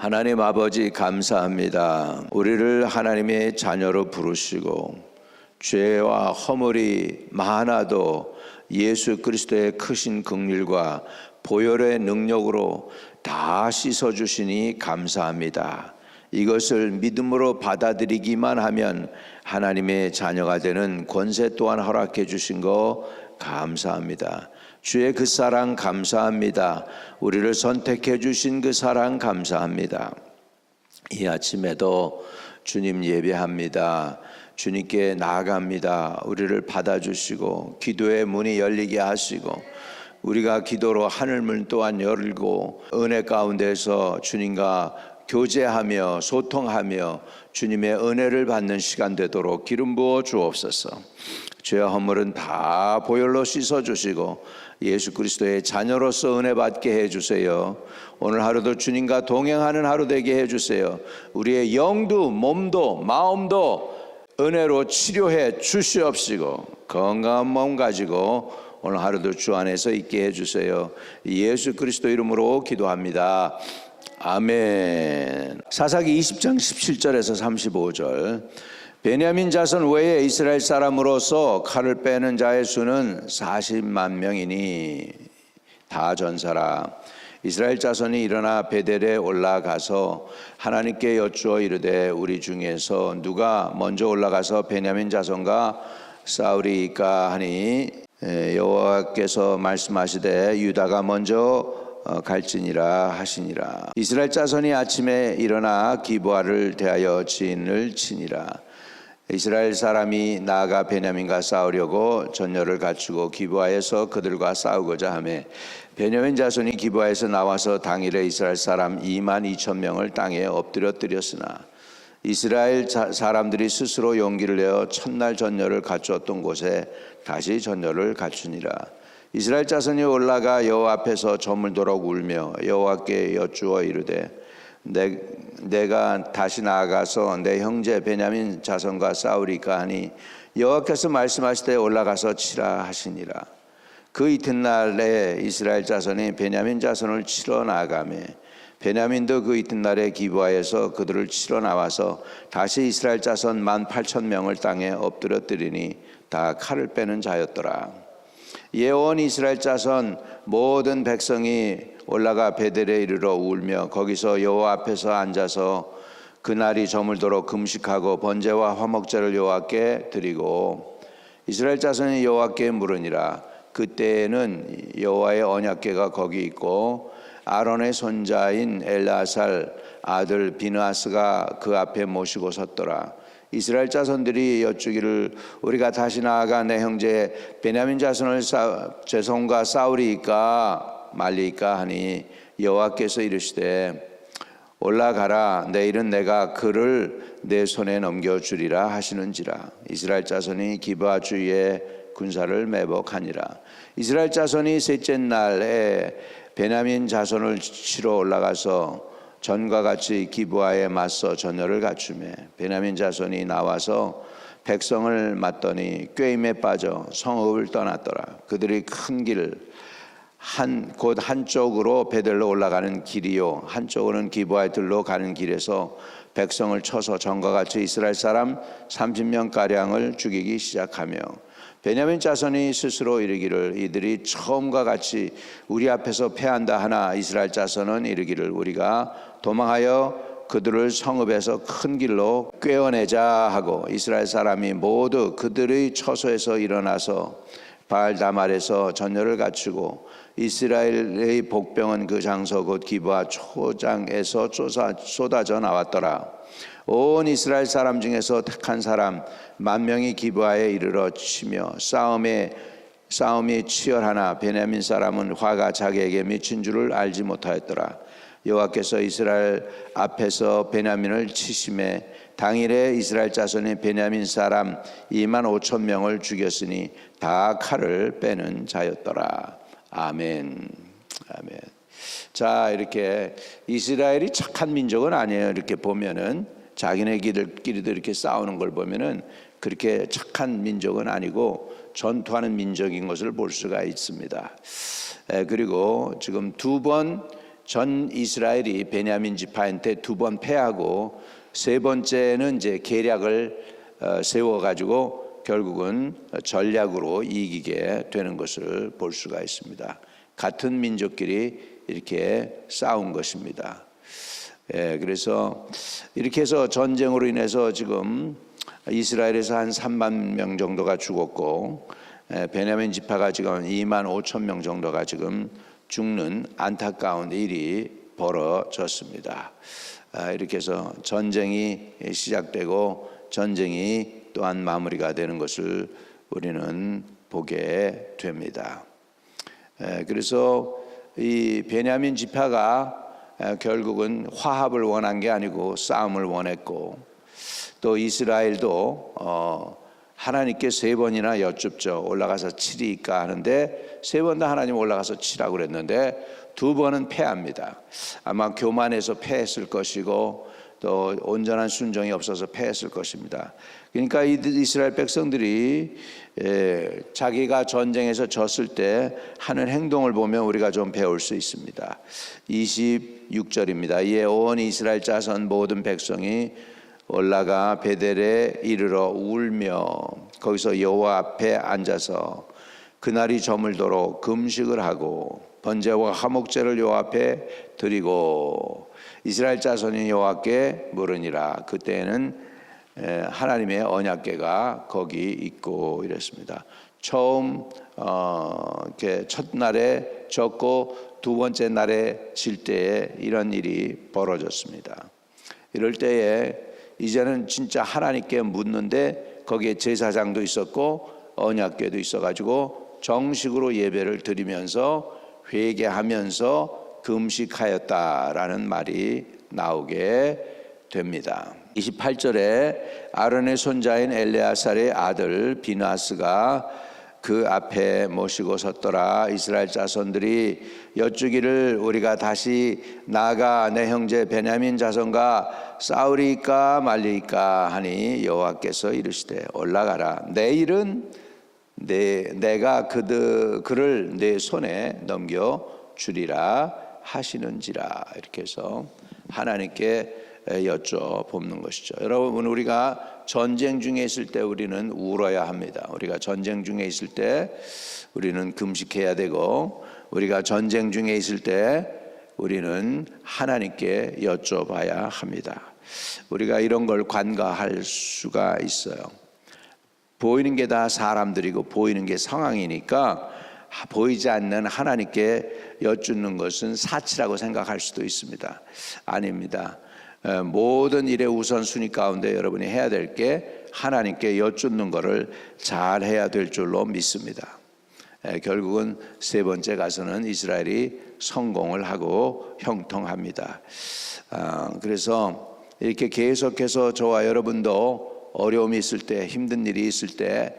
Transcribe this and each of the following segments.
하나님 아버지 감사합니다. 우리를 하나님의 자녀로 부르시고 죄와 허물이 많아도 예수 그리스도의 크신 긍휼과 보혈의 능력으로 다 씻어 주시니 감사합니다. 이것을 믿음으로 받아들이기만 하면 하나님의 자녀가 되는 권세 또한 허락해 주신 거 감사합니다. 주의 그 사랑 감사합니다. 우리를 선택해 주신 그 사랑 감사합니다. 이 아침에도 주님 예배합니다. 주님께 나아갑니다. 우리를 받아주시고 기도의 문이 열리게 하시고 우리가 기도로 하늘문 또한 열고 은혜 가운데서 주님과 교제하며 소통하며 주님의 은혜를 받는 시간 되도록 기름 부어 주옵소서. 죄와 허물은 다 보혈로 씻어 주시고 예수 그리스도의 자녀로서 은혜 받게 해 주세요. 오늘 하루도 주님과 동행하는 하루 되게 해 주세요. 우리의 영도 몸도 마음도 은혜로 치료해 주시옵시고 건강한 몸 가지고 오늘 하루도 주 안에서 있게 해 주세요. 예수 그리스도 이름으로 기도합니다. 아멘. 사사기 20장 17절에서 35절. 베냐민 자손 외에 이스라엘 사람으로서 칼을 빼는 자의 수는 40만 명이니 다 전사라. 이스라엘 자손이 일어나 베델에 올라가서 하나님께 여쭈어 이르되 우리 중에서 누가 먼저 올라가서 베냐민 자손과 싸우리까 하니 에, 여호와께서 말씀하시되 유다가 먼저 어, 갈지니라 하시니라. 이스라엘 자손이 아침에 일어나 기부아를 대하여 진을 치니라. 이스라엘 사람이 나아가 베냐민과 싸우려고 전열을 갖추고 기부아에서 그들과 싸우고자 하매 베냐민 자손이 기부아에서 나와서 당일에 이스라엘 사람 2만 2천 명을 땅에 엎드려뜨렸으나 이스라엘 자- 사람들이 스스로 용기를 내어 첫날 전열을 갖추었던 곳에 다시 전열을 갖추니라 이스라엘 자손이 올라가 여호와 앞에서 저물도록 울며 여호와께 여쭈어 이르되 내, 내가 다시 나아가서 내 형제 베냐민 자손과 싸우리까 하니 여호와께서 말씀하시되 올라가서 치라 하시니라. 그 이튿날에 이스라엘 자손이 베냐민 자손을 치러 나가매 베냐민도 그 이튿날에 기부하에서 그들을 치러 나와서 다시 이스라엘 자손 만 팔천 명을 땅에 엎드려뜨리니 다 칼을 빼는 자였더라 예원 이스라엘 자손 모든 백성이 올라가 베델에 이르러 울며 거기서 여호와 앞에서 앉아서 그날이 저물도록 금식하고 번제와 화목제를 여호와께 드리고 이스라엘 자손이 여호와께 물으니라. 그때에는 여호와의 언약궤가 거기 있고 아론의 손자인 엘라살 아들 비느하스가 그 앞에 모시고 섰더라 이스라엘 자손들이 여쭈기를 우리가 다시 나아가 내 형제 베냐민 자손을 싸, 죄송과 싸우리까 말리까 하니 여호와께서 이르시되 올라가라 내일은 내가 그를 내 손에 넘겨주리라 하시는지라. 이스라엘 자손이 기브아 주위에 군사를 매복하니라. 이스라엘 자손이 셋째 날에 베냐민 자손을 치러 올라가서 전과 같이 기부하에 맞서 전열을 갖추매 베냐민 자손이 나와서 백성을 맞더니 꾀임에 빠져 성읍을 떠났더라. 그들이 큰 길 한 곧 한쪽으로 베델로 올라가는 길이요. 한쪽으로는 기부하에 들로 가는 길에서 백성을 쳐서 전과 같이 이스라엘 사람 30명 가량을 죽이기 시작하며 베냐민 자손이 스스로 이르기를 이들이 처음과 같이 우리 앞에서 패한다 하나 이스라엘 자손은 이르기를 우리가 도망하여 그들을 성읍에서 큰 길로 꿰어내자 하고 이스라엘 사람이 모두 그들의 처소에서 일어나서 바알 다말에서 전열을 갖추고 이스라엘의 복병은 그 장소 곧 기브아 초장에서 쏟아- 쏟아져 나왔더라. 온 이스라엘 사람 중에서 택한 사람 만 명이 기브아에 이르러 치며 싸움에 싸움이 치열하나 베냐민 사람은 화가 자기에게 미친 줄을 알지 못하였더라. 여호와께서 이스라엘 앞에서 베냐민을 치심에 당일에 이스라엘 자손이 베냐민 사람 2만 5천 명을 죽였으니 다 칼을 빼는 자였더라. 아멘. 아멘. 자, 이렇게 이스라엘이 착한 민족은 아니에요. 이렇게 보면은 자기네끼리도 이렇게 싸우는 걸 보면은 그렇게 착한 민족은 아니고 전투하는 민족인 것을 볼 수가 있습니다. 에, 그리고 지금 두 번 전 이스라엘이 베냐민 지파한테 두 번 패하고 세 번째는 이제 계략을 어, 세워 가지고 결국은 전략으로 이기게 되는 것을 볼 수가 있습니다. 같은 민족끼리 이렇게 싸운 것입니다. 예, 그래서 이렇게 해서 전쟁으로 인해서 지금 이스라엘에서 한 3만 명 정도가 죽었고 예, 베냐민 지파가 지금 2만 5천 명 정도가 지금 죽는 안타까운 일이 벌어졌습니다. 아, 이렇게 해서 전쟁이 시작되고 전쟁이 또한 마무리가 되는 것을 우리는 보게 됩니다. 에, 그래서 이 베냐민 지파가 에, 결국은 화합을 원한 게 아니고 싸움을 원했고 또 이스라엘도 어, 하나님께 세 번이나 여쭙죠. 올라가서 치리까 하는데 세 번 다 하나님 올라가서 치라고 그랬는데 두 번은 패합니다. 아마 교만해서 패했을 것이고 또 온전한 순종이 없어서 패했을 것입니다. 그러니까 이 이스라엘 백성들이 에, 자기가 전쟁에서 졌을 때 하는 행동을 보면 우리가 좀 배울 수 있습니다. 26절입니다. 이에 온 이스라엘 자손 모든 백성이 올라가 베델에 이르러 울며 거기서 여호와 앞에 앉아서 그날이 저물도록 금식을 하고 번제와 화목제를 여호와 앞에 드리고 이스라엘 자손이 여호와께 물으니라 그때에는 하나님의 언약궤가 거기 있고 이랬습니다. 처음 어, 이렇게 첫 날에 졌고 두 번째 날에 질 때에 이런 일이 벌어졌습니다. 이럴 때에 이제는 진짜 하나님께 묻는데 거기에 제사장도 있었고 언약궤도 있어가지고 정식으로 예배를 드리면서 회개하면서 금식하였다라는 말이 나오게 됩니다. 28절에 아론의 손자인 엘레아살의 아들 비나스가 그 앞에 모시고 섰더라. 이스라엘 자손들이 여쭈기를 우리가 다시 나가 내 형제 베냐민 자손과 싸우리까 말리까 하니 여호와께서 이르시되 올라가라. 내일은 내 내가 그들 그를 내 손에 넘겨 주리라 하시는지라 이렇게 해서 하나님께 여쭤보는 것이죠. 여러분 우리가 전쟁 중에 있을 때 우리는 울어야 합니다. 우리가 전쟁 중에 있을 때 우리는 금식해야 되고 우리가 전쟁 중에 있을 때 우리는 하나님께 여쭤봐야 합니다. 우리가 이런 걸 관가할 수가 있어요. 보이는 게 다 사람들이고 보이는 게 상황이니까 보이지 않는 하나님께 여쭙는 것은 사치라고 생각할 수도 있습니다. 아닙니다. 모든 일의 우선순위 가운데 여러분이 해야 될 게 하나님께 여쭙는 것을 잘 해야 될 줄로 믿습니다. 결국은 세 번째 가서는 이스라엘이 성공을 하고 형통합니다. 아, 그래서 이렇게 계속해서 저와 여러분도 어려움이 있을 때 힘든 일이 있을 때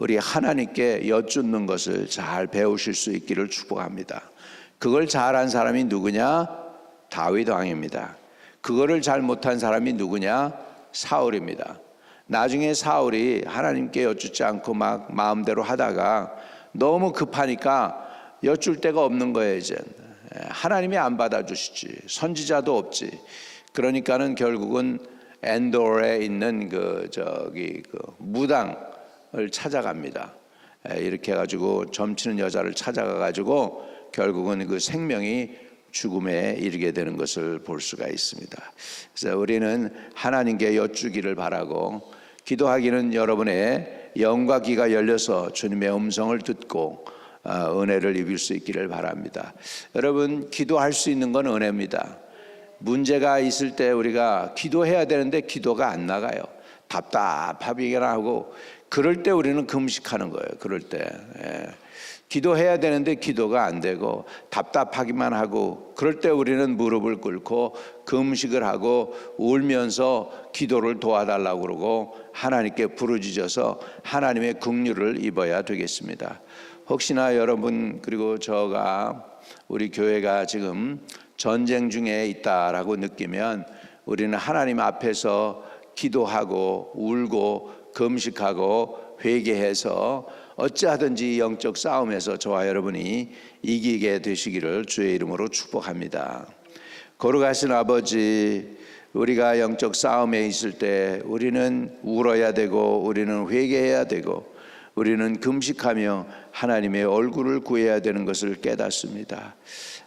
우리 하나님께 여쭙는 것을 잘 배우실 수 있기를 축복합니다. 그걸 잘한 사람이 누구냐? 다윗 왕입니다. 그거를 잘 못한 사람이 누구냐? 사울입니다. 나중에 사울이 하나님께 여쭙지 않고 막 마음대로 하다가 너무 급하니까 여쭐 데가 없는 거예요, 이제. 하나님이 안 받아주시지. 선지자도 없지. 그러니까는 결국은 엔도르에 있는 그 저기 그 무당을 찾아갑니다. 이렇게 해가지고 점치는 여자를 찾아가 가지고 결국은 그 생명이 죽음에 이르게 되는 것을 볼 수가 있습니다. 그래서 우리는 하나님께 여쭈기를 바라고 기도하기는 여러분의 영과 귀가 열려서 주님의 음성을 듣고 어, 은혜를 입을 수 있기를 바랍니다. 여러분 기도할 수 있는 건 은혜입니다. 문제가 있을 때 우리가 기도해야 되는데 기도가 안 나가요. 답답하기나 하고 그럴 때 우리는 금식하는 거예요. 그럴 때. 예. 기도해야 되는데 기도가 안 되고 답답하기만 하고 그럴 때 우리는 무릎을 꿇고 금식을 하고 울면서 기도를 도와달라고 그러고 하나님께 부르짖어서 하나님의 긍휼을 입어야 되겠습니다. 혹시나 여러분 그리고 저가 우리 교회가 지금 전쟁 중에 있다라고 느끼면 우리는 하나님 앞에서 기도하고 울고 금식하고 회개해서 어찌하든지 영적 싸움에서 저와 여러분이 이기게 되시기를 주의 이름으로 축복합니다. 거룩하신 아버지, 우리가 영적 싸움에 있을 때 우리는 울어야 되고 우리는 회개해야 되고 우리는 금식하며 하나님의 얼굴을 구해야 되는 것을 깨닫습니다.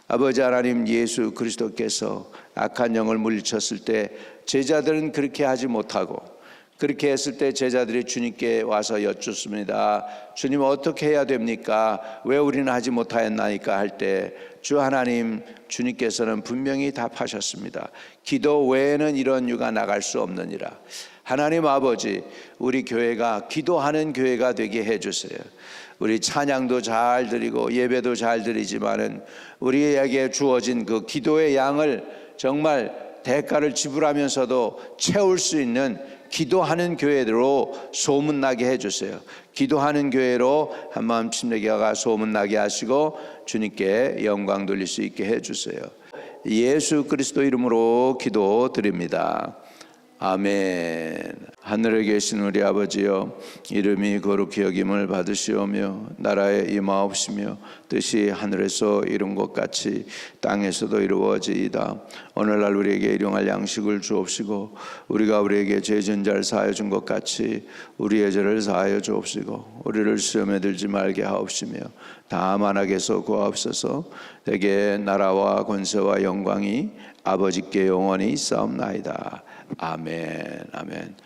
아버지 하나님 예수 그리스도께서 악한 영을 물리쳤을 때 제자들은 그렇게 하지 못하고 그렇게 했을 때 제자들이 주님께 와서 여쭙습니다. 주님 어떻게 해야 됩니까? 왜 우리는 하지 못하였나이까 할 때 주 하나님 주님께서는 분명히 답하셨습니다. 기도 외에는 이런 유가 나갈 수 없느니라. 하나님 아버지 우리 교회가 기도하는 교회가 되게 해 주세요. 우리 찬양도 잘 드리고 예배도 잘 드리지만은 우리에게 주어진 그 기도의 양을 정말 대가를 지불하면서도 채울 수 있는 기도하는 교회로 소문나게 해주세요. 기도하는 교회로 한마음 침례교가 소문나게 하시고 주님께 영광 돌릴 수 있게 해주세요. 예수 그리스도 이름으로 기도 드립니다. 아멘. 하늘에 계신 우리 아버지여 이름이 거룩히 여김을 받으시오며 나라에 임하옵시며 뜻이 하늘에서 이룬 것 같이 땅에서도 이루어지이다. 오늘날 우리에게 일용할 양식을 주옵시고 우리가 우리에게 죄진 자를 사하여 준 것 같이 우리의 죄를 사하여 주옵시고 우리를 시험에 들지 말게 하옵시며 다만 악에서 구하옵소서 대개 나라와 권세와 영광이 아버지께 영원히 있사옵나이다. 아멘. 아멘.